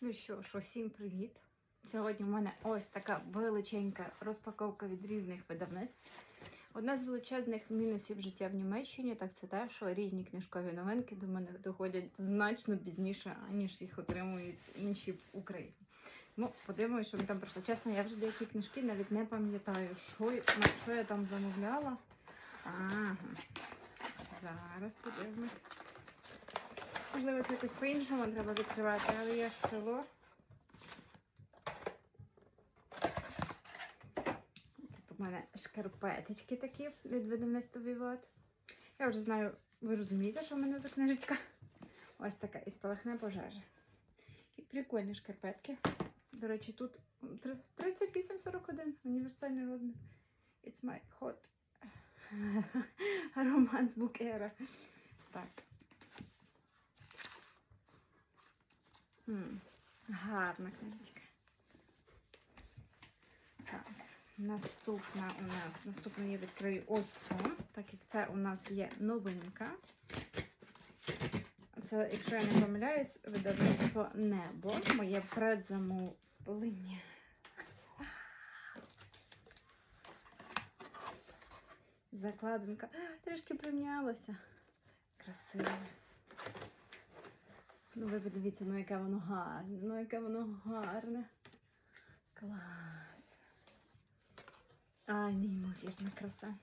Ну що ж, усім привіт! Сьогодні в мене ось така величенька розпаковка від різних видавництв. Одна з величезних мінусів життя в Німеччині так це те, що різні книжкові новинки до мене доходять значно пізніше, аніж їх отримують інші в Україні. Ну, подивимося, що мені там прийшло. Чесно, я вже деякі книжки навіть не пам'ятаю, що, що я там замовляла. Ага. Зараз подивимось. Можливо, це якось по-іншому треба відкривати, але я ж село. Це тут у мене шкарпеточки такі від видавництва Віват. Я вже знаю, ви розумієте, що в мене за книжечка. Ось така і спалахне пожежа. І прикольні шкарпетки. До речі, тут 38-41 універсальний розмір. It's my hot romance book era. Так. Гарна книжечка. Так, наступна у нас, наступна я відкрию ось цю, так як це у нас є новинка. Це, якщо я не помиляюсь, видавництво Небо, моє предзамовлення. Закладинка трішки примнялася. Красиво. Ну, ви подивіться, ну яке воно гарне, ну яке воно гарне. Клас. Ай, неймовірна краса.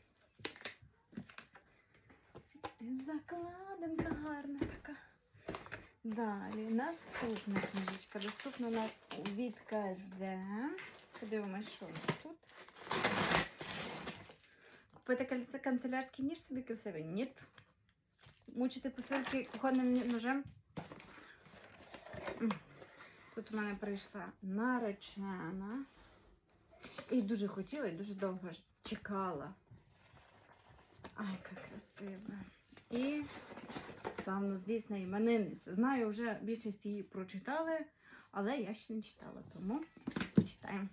І Закладинка гарна така. Далі наступна книжечка. Доступна у нас від КСД. Подивимось, що тут. Купити канцелярський ніж собі красивий? Ні. Мучити посилки кухонним ножем? Тут у мене прийшла наречена. І дуже хотіла, і дуже довго чекала. Ай, яка красива. І славно, звісно, іменинниця. Знаю, вже більшість її прочитали, але я ще не читала, тому почитаємо.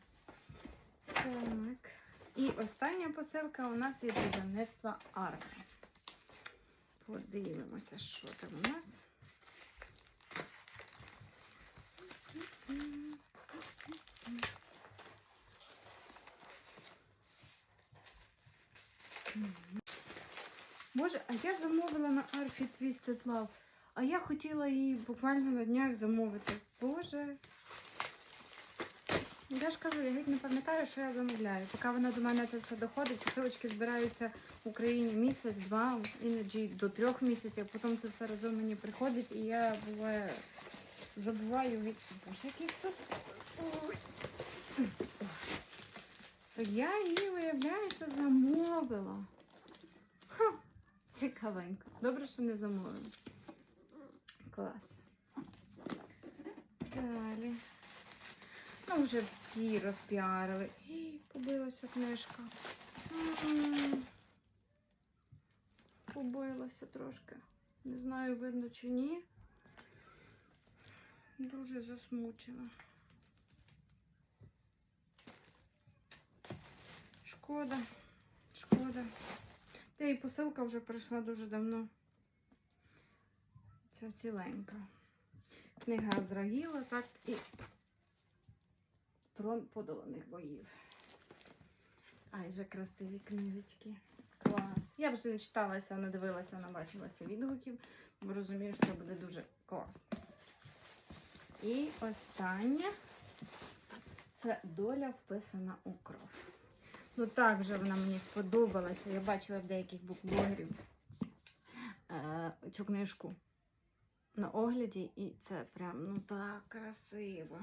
Так. І остання посилка у нас від видавництва Арка. Подивимося, що там у нас. Боже, а я замовила на Арфі Twisted Love. А я хотіла її буквально на днях замовити. Боже. Я ж кажу, я геть не пам'ятаю, що я замовляю. Поки вона до мене це все доходить, посилочки збираються в Україні місяць, два, іноді до трьох місяців. Потім це все разом мені приходить, і я буває забуваю від. Хтось. То я її, виявляється, замовила. Ха, цікавенько. Добре, що не замовила. Клас. Далі. Ну, вже всі розпіарили. Ій, побилася книжка. М. Побилася трошки. Не знаю, видно чи ні. Дуже засмучена. Шкода, шкода. Та і посилка вже прийшла дуже давно. Ця ціленька. Книга Азраїла, так і Трон подоланих боїв. Ай, вже красиві книжечки. Клас. Я вже не читалася, не дивилася, не бачилася відгуків, бо розумію, що буде дуже класно. І останнє це доля вписана у кров. Ну так вже вона мені сподобалася. Я бачила в деяких букблогерів е, цю книжку на огляді, і це прям ну так красиво.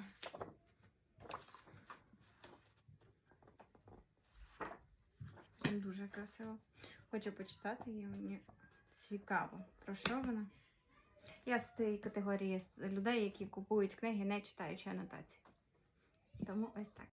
Дуже красиво. Хочу почитати її, мені цікаво, про що вона. Я з тієї категорії людей, які купують книги, не читаючи анотації. Тому ось так.